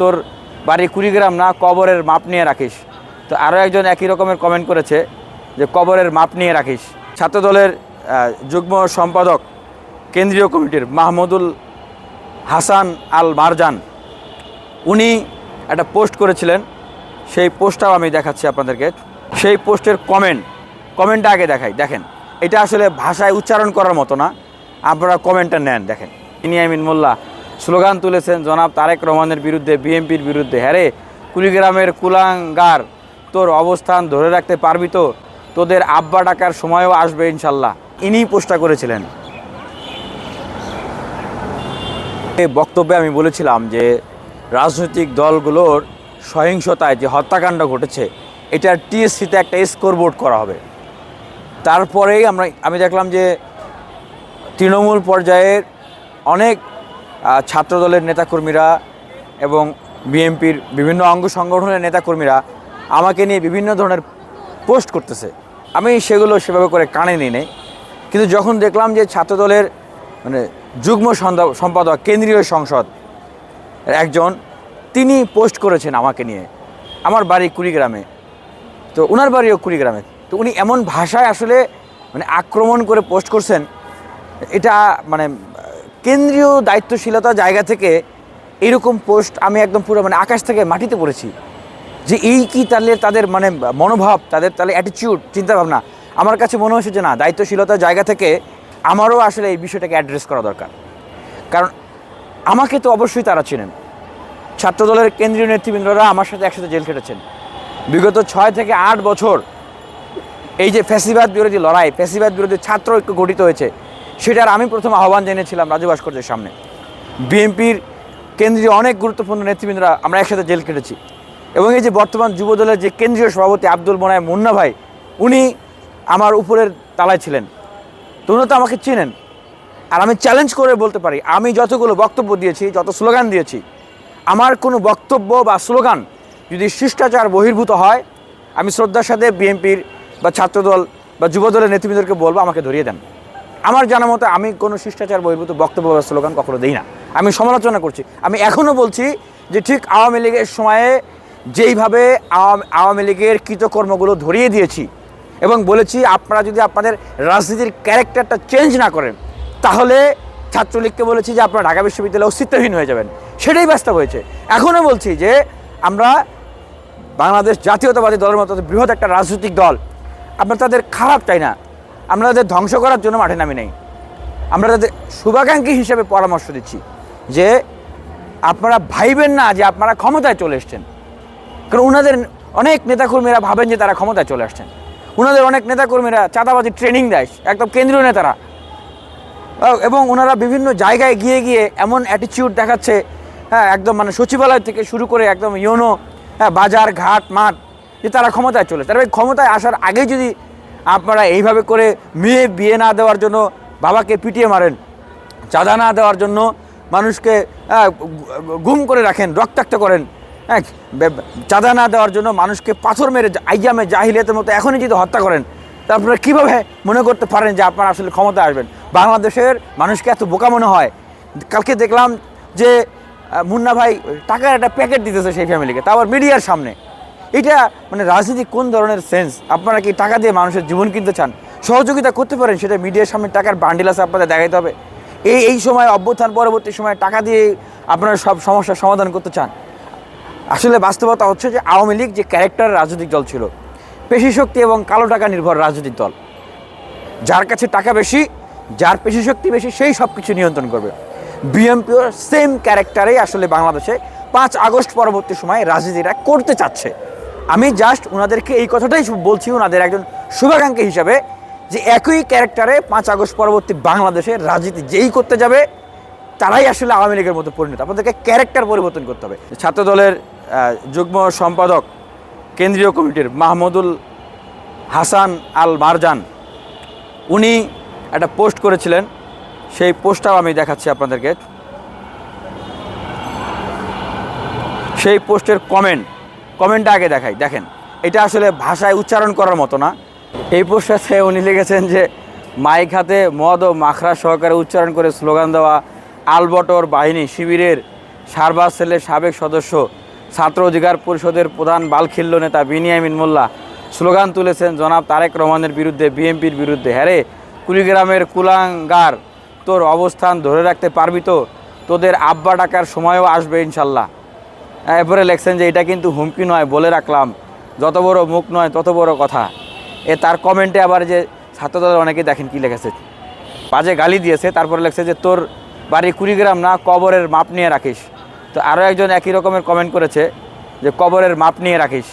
তোর বাড়ি কুড়িগ্রাম না কবরের মাপ নিয়ে রাখিস। তো আরও একজন একই রকমের কমেন্ট করেছে যে কবরের মাপ নিয়ে রাখিস। ছাত্রদলের যুগ্ম সম্পাদক কেন্দ্রীয় কমিটির মাহমুদুল হাসান আল মারজান উনি একটা পোস্ট করেছিলেন। সেই পোস্টটাও আমি দেখাচ্ছি আপনাদেরকে। সেই পোস্টের কমেন্ট কমেন্টটা আগে দেখাই। দেখেন, এটা আসলে ভাষায় উচ্চারণ করার মতো না। আপনারা কমেন্টটা নেন, দেখেন। ইনিয়ামিন মোল্লা। স্লোগান তুলেছেন জনাব তারেক রহমানের বিরুদ্ধে, বিএনপির বিরুদ্ধে। হ্যাঁ রে, কুড়িগ্রামের কুলাঙ্গার, তোর অবস্থান ধরে রাখতে পারবি তো? তোদের আব্বা ডাকার সময়ও আসবে ইনশাল্লাহ। ইনিই পোস্টটা করেছিলেন। এই বক্তব্যে আমি বলেছিলাম যে, রাজনৈতিক দলগুলোর সহিংসতায় যে হত্যাকাণ্ড ঘটেছে, এটার টিএসসিতে একটা স্কোরবোর্ড করা হবে। তারপরেই আমরা, আমি দেখলাম যে, তৃণমূল পর্যায়ের অনেক ছাত্রদলের নেতাকর্মীরা এবং বিএনপির বিভিন্ন অঙ্গ সংগঠনের নেতাকর্মীরা আমাকে নিয়ে বিভিন্ন ধরনের পোস্ট করতেছে। আমি সেগুলো সেভাবে করে কানে নিই নেই। কিন্তু যখন দেখলাম যে ছাত্রদলের মানে যুগ্ম সম্পাদক, কেন্দ্রীয় সংসদ একজন, তিনি পোস্ট করেছেন আমাকে নিয়ে। আমার বাড়ি কুড়িগ্রামে। তো ওনার বাড়িও কুড়িগ্রামে। তো উনি এমন ভাষায় আসলে মানে আক্রমণ করে পোস্ট করছেন, এটা মানে কেন্দ্রীয় দায়িত্বশীলতা জায়গা থেকে এরকম পোস্ট আমি একদম পুরো মানে আকাশ থেকে মাটিতে পড়েছি। যে এই কি তাহলে তাদের মানে মনোভাব, তাদের তাহলে অ্যাটিচিউড চিন্তাভাবনা, আমার কাছে মনে হয়েছে যে না দায়িত্বশীলতার জায়গা থেকে আমারও আসলে এই বিষয়টাকে অ্যাড্রেস করা দরকার। কারণ আমাকে তো অবশ্যই তারা চেনেন। ছাত্রদলের কেন্দ্রীয় নেতৃবৃন্দরা আমার সাথে একসাথে জেল খেটেছেন। বিগত ছয় থেকে আট বছর এই যে ফ্যাসিবাদ বিরোধী লড়াই, ফ্যাসিবাদ বিরোধী ছাত্র ঐক্য গঠিত হয়েছে সেটার আমি প্রথম আহ্বান জেনেছিলাম রাজু ভাস্কর্যের সামনে। বিএনপির কেন্দ্রীয় অনেক গুরুত্বপূর্ণ নেতৃবৃন্দরা আমরা একসাথে জেল কেটেছি। এবং এই যে বর্তমান যুবদলের যে কেন্দ্রীয় সভাপতি আব্দুল মোনায় মুন্না ভাই, উনি আমার উপরের তালায় ছিলেন। তো উনি তো আমাকে চেনেন। আর আমি চ্যালেঞ্জ করে বলতে পারি, আমি যতগুলো বক্তব্য দিয়েছি, যত স্লোগান দিয়েছি, আমার কোনো বক্তব্য বা স্লোগান যদি শিষ্টাচার বহির্ভূত হয়, আমি শ্রদ্ধার সাথে বিএনপির বা ছাত্রদল বা যুবদলের নেতৃবৃন্দকে বলব, আমাকে ধরিয়ে দেন। আমার জানা মতো আমি কোনো শিষ্টাচার, বহির্ভূত বক্তব্য বা স্লোগান কখনো দিই না। আমি সমালোচনা করছি। আমি এখনও বলছি যে ঠিক আওয়ামী লীগের সময়ে যেইভাবে আওয়ামী লীগের কৃতকর্মগুলো ধরিয়ে দিয়েছি এবং বলেছি আপনারা যদি আপনাদের রাজনীতির ক্যারেক্টারটা চেঞ্জ না করেন, তাহলে ছাত্রলীগকে বলেছি যে আপনারা ঢাকা বিশ্ববিদ্যালয়ে অস্তিত্বহীন হয়ে যাবেন। সেটাই বাস্তব হয়েছে। এখনও বলছি যে আমরা বাংলাদেশ জাতীয়তাবাদী দলের মতো বৃহৎ একটা রাজনৈতিক দল, আমরা তাদের খারাপ চাই না। আমরা তাদের ধ্বংস করার জন্য মাঠে নামি নেই। আমরা তাদের শুভাকাঙ্ক্ষী হিসেবে পরামর্শ দিচ্ছি যে আপনারা ভাইবেন না যে আপনারা ক্ষমতায় চলে এসছেন। কারণ ওনাদের অনেক নেতাকর্মীরা ভাবেন যে তারা ক্ষমতায় চলে আসছেন। ওনাদের অনেক নেতাকর্মীরা চাঁদাবাজি ট্রেনিং দেয়, একদম কেন্দ্রীয় নেতারা। এবং ওনারা বিভিন্ন জায়গায় গিয়ে গিয়ে এমন অ্যাটিচিউড দেখাচ্ছে হ্যাঁ একদম মানে সচিবালয় থেকে শুরু করে একদম ইউনো হ্যাঁ বাজার, ঘাট, মাঠ, যে তারা ক্ষমতায় চলে তারা ক্ষমতায় আসার আগেই যদি আপনারা এইভাবে করে মেয়ে বিয়ে না দেওয়ার জন্য বাবাকে পিটিয়ে মারেন, চাঁদা না দেওয়ার জন্য মানুষকে গুম করে রাখেন, রক্তাক্ত করেন হ্যাঁ চাঁদা না দেওয়ার জন্য মানুষকে পাথর মেরে আইয়ামে জাহিলিয়াতের মতো এখনই যদি হত্যা করেন, তা আপনারা কীভাবে মনে করতে পারেন যে আপনারা আসলে ক্ষমতা আসবেন? বাংলাদেশের মানুষকে এত বোকা মনে হয়। কালকে দেখলাম যে মুন্না ভাই টাকার একটা প্যাকেট দিতেছে সেই ফ্যামিলিকে তা আবার মিডিয়ার সামনে। এটা মানে রাজনীতি কোন ধরনের সেন্স আপনারা কি টাকা দিয়ে মানুষের জীবন কিনতে চান? সহযোগিতা করতে পারেন, সেটা মিডিয়ার সামনে টাকার বান্ডিল আছে আপনাদের দেখাইতে হবে। এই এই সময় অভ্যুত্থান, পরবর্তী সময় টাকা দিয়ে আপনারা সব সমস্যার সমাধান করতে চান। আসলে বাস্তবতা হচ্ছে যে আওয়ামী লীগ যে ক্যারেক্টার রাজনৈতিক দল ছিল, পেশি শক্তি এবং কালো টাকা নির্ভর রাজনৈতিক দল। যার কাছে টাকা বেশি, যার পেশি শক্তি বেশি, সেই সব কিছু নিয়ন্ত্রণ করবে। বিএনপিও সেম ক্যারেক্টারেই আসলে বাংলাদেশে পাঁচ আগস্ট পরবর্তী সময়ে রাজনীতিটা করতে চাচ্ছে। আমি জাস্ট ওনাদেরকে এই কথাটাই বলছি ওনাদের একজন শুভাকাঙ্ক্ষী হিসাবে যে একই ক্যারেক্টারে পাঁচ আগস্ট পরবর্তী বাংলাদেশে রাজনীতি যেই করতে যাবে তারাই আসলে আওয়ামী লীগের মতো পরিণত। আপনাদেরকে ক্যারেক্টার পরিবর্তন করতে হবে। ছাত্রদলের আহ, যুগ্ম সম্পাদক কেন্দ্রীয় কমিটির মাহমুদুল হাসান আল মারজান উনি একটা পোস্ট করেছিলেন। সেই পোস্টটাও আমি দেখাচ্ছি আপনাদেরকে। সেই পোস্টের কমেন্ট কমেন্টটা আগে দেখাই। দেখেন, এটা আসলে ভাষায় উচ্চারণ করার মতো না। এই পোস্টটাতে উনি লিখেছেন যে, মাইক হাতে মদ ও মাখরা সহকারে উচ্চারণ করে স্লোগান দেওয়া আলবটর বাহিনী শিবিরের সারবাজ সেলের সাবেক সদস্য, ছাত্র অধিকার পরিষদের প্রধান বালখিল্য নেতা বিনিয়ামিন মোল্লা স্লোগান তুলেছেন জনাব তারেক রহমানের বিরুদ্ধে, বিএনপির বিরুদ্ধে। হ্যারে কুড়িগ্রামের কুলাঙ্গার, তোর অবস্থান ধরে রাখতে পারবি তো? তোদের আব্বা ডাকার সময়ও আসবে ইনশাল্লাহ। এরপরে লেখছেন যে এটা কিন্তু হুমকি নয় বলে রাখলাম। যত বড় মুখ নয়, তত বড় কথা। এ তার কমেন্টে আবার যে ছাত্রদের অনেকে দেখেন কি লেখেছে। বাজে গালি দিয়েছে, তারপরে লেখছে যে, তোর বাড়ি কুড়িগ্রাম না, কবরের মাপ নিয়ে রাখিস। তো আরও একজন একই রকমের কমেন্ট করেছে যে, কবরের মাপ নিয়ে রাখিস।